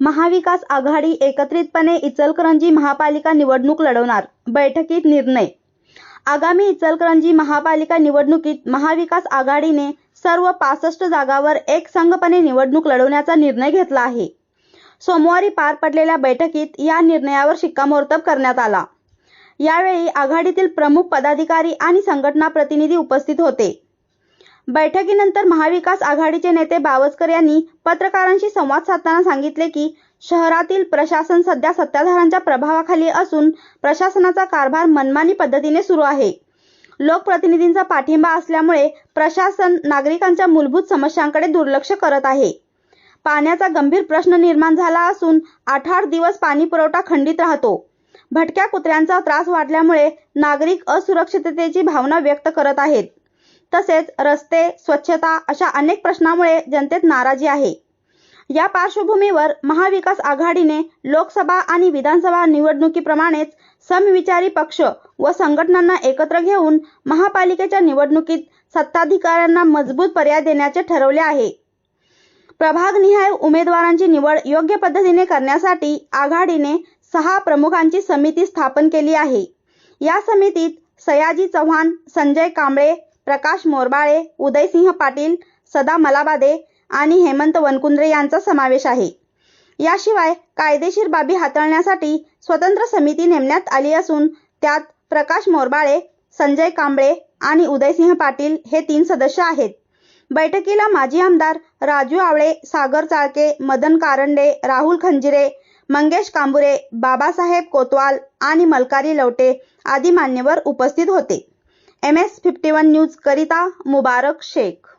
महाविकास आघाडी एकत्रितपणे इचलकरंजी महापालिका निवडणूक लढवणार. बैठकीत निर्णय. आगामी इचलकरंजी महापालिका निवडणुकीत महाविकास आघाडीने सर्व पासष्ट जागावर एक संघपणे निवडणूक लढवण्याचा निर्णय घेतला आहे. सोमवारी पार पडलेल्या बैठकीत या निर्णयावर शिक्कामोर्तब करण्यात आला. यावेळी आघाडीतील प्रमुख पदाधिकारी आणि संघटना प्रतिनिधी उपस्थित होते. बैठकीनंतर महाविकास आघाडीचे नेते बावस्कर यांनी पत्रकारांशी संवाद साधताना सांगितले की शहरातील प्रशासन सध्या सत्ताधाऱ्यांच्या प्रभावाखाली असून प्रशासनाचा कारभार मनमानी पद्धतीने सुरू आहे. लोकप्रतिनिधींचा पाठिंबा असल्यामुळे प्रशासन नागरिकांच्या मूलभूत समस्यांकडे दुर्लक्ष करत आहे. पाण्याचा गंभीर प्रश्न निर्माण झाला असून आठ आठ दिवस पाणी पुरवठा खंडित राहतो. भटक्या कुत्र्यांचा त्रास वाढल्यामुळे नागरिक असुरक्षिततेची भावना व्यक्त करत आहेत. तसेच रस्ते स्वच्छता अशा अनेक प्रश्नामुळे जनतेत नाराजी आहे. या पार्श्वभूमीवर महाविकास आघाडीने लोकसभा आणि विधानसभा निवडणुकीप्रमाणेच समविचारी पक्ष व संघटनांना एकत्र घेऊन महापालिकेच्या निवडणुकीत सत्ताधिकाऱ्यांना मजबूत पर्याय देण्याचे ठरवले आहे. प्रभागनिहाय उमेदवारांची निवड योग्य पद्धतीने करण्यासाठी आघाडीने सहा प्रमुखांची समिती स्थापन केली आहे. या समितीत सयाजी चव्हाण संजय कांबळे प्रकाश मोरबाळे उदयसिंह पाटील सदा मलाबादे आणि हेमंत वनकुंद्रे यांचा समावेश आहे. याशिवाय कायदेशीर बाबी हाताळण्यासाठी स्वतंत्र समिती नेमण्यात आली असून त्यात प्रकाश मोरबाळे संजय कांबळे आणि उदयसिंह पाटील हे तीन सदस्य आहेत. बैठकीला माजी आमदार राजू आवळे सागर चाळके मदन कारंडे राहुल खंजिरे मंगेश कांबुरे बाबासाहेब कोतवाल आणि मलकारी लवटे आदी मान्यवर उपस्थित होते. M S fifty one news करिता मुबारक शेख.